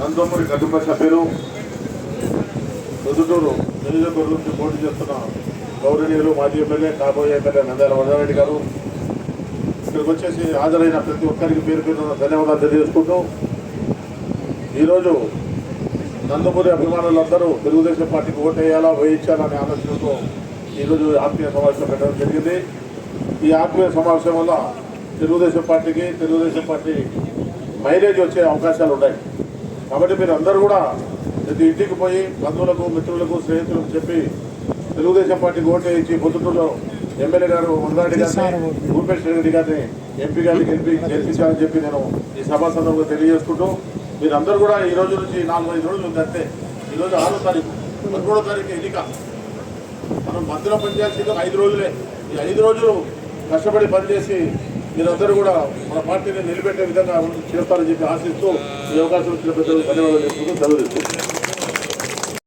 నందమూరి కుటుంబ సభ్యులు పొద్దుటూరు నియోజకవర్గం నుంచి పోటీ చేస్తున్న గౌరవనీయులు మాజీ ఎమ్మెల్యే కాబోయే ఎమ్మెల్యే నందాల వరదారెడ్డి గారు. ఇక్కడికి వచ్చేసి హాజరైన ప్రతి ఒక్కరికి పేరు పేరు ధన్యవాదాలు తెలియజేసుకుంటూ ఈరోజు నందమూరి అభిమానులందరూ తెలుగుదేశం పార్టీకి ఓటేయాలా వేయాలా ఆలోచనతో ఈరోజు ఆత్మీయ సమావేశం పెట్టడం జరిగింది. ఈ ఆత్మీయ సమావేశం వల్ల తెలుగుదేశం పార్టీకి తెలుగుదేశం పార్టీ మైలేజ్ వచ్చే అవకాశాలు ఉన్నాయి కాబట్టి మీరు అందరూ కూడా ప్రతి ఇంటికి పోయి బంధువులకు మిత్రులకు స్నేహితులకు చెప్పి తెలుగుదేశం పార్టీకి ఓటు వేయించి పొద్దుటూరులో ఎమ్మెల్యే గారు వందారెడ్డి గారిని భూపేష్ రెడ్డి గారిని ఎంపీ గారిని గెలిపి గెలిపించాలని చెప్పి నేను ఈ సభా సందర్భంగా తెలియజేసుకుంటూ మీరందరూ కూడా ఈ రోజు నుంచి నాలుగు ఐదు రోజులు ఉంది అంతే. ఈరోజు ఆరో తారీఖు పదమూడో తారీఖు ఎన్నిక. మనం మధ్యలో పనిచేయాల్సింది ఐదు రోజులే. ఈ ఐదు రోజులు కష్టపడి పనిచేసి మీరందరూ కూడా మన పార్టీని నిలబెట్టే విధంగా చేస్తారని చెప్పి ఆశిస్తూ ఈ అవకాశం ఇచ్చిన పెద్దలు ధన్యవాదాలు చెప్పుకుంటూ సెలవు తీసుకుంటున్నాను.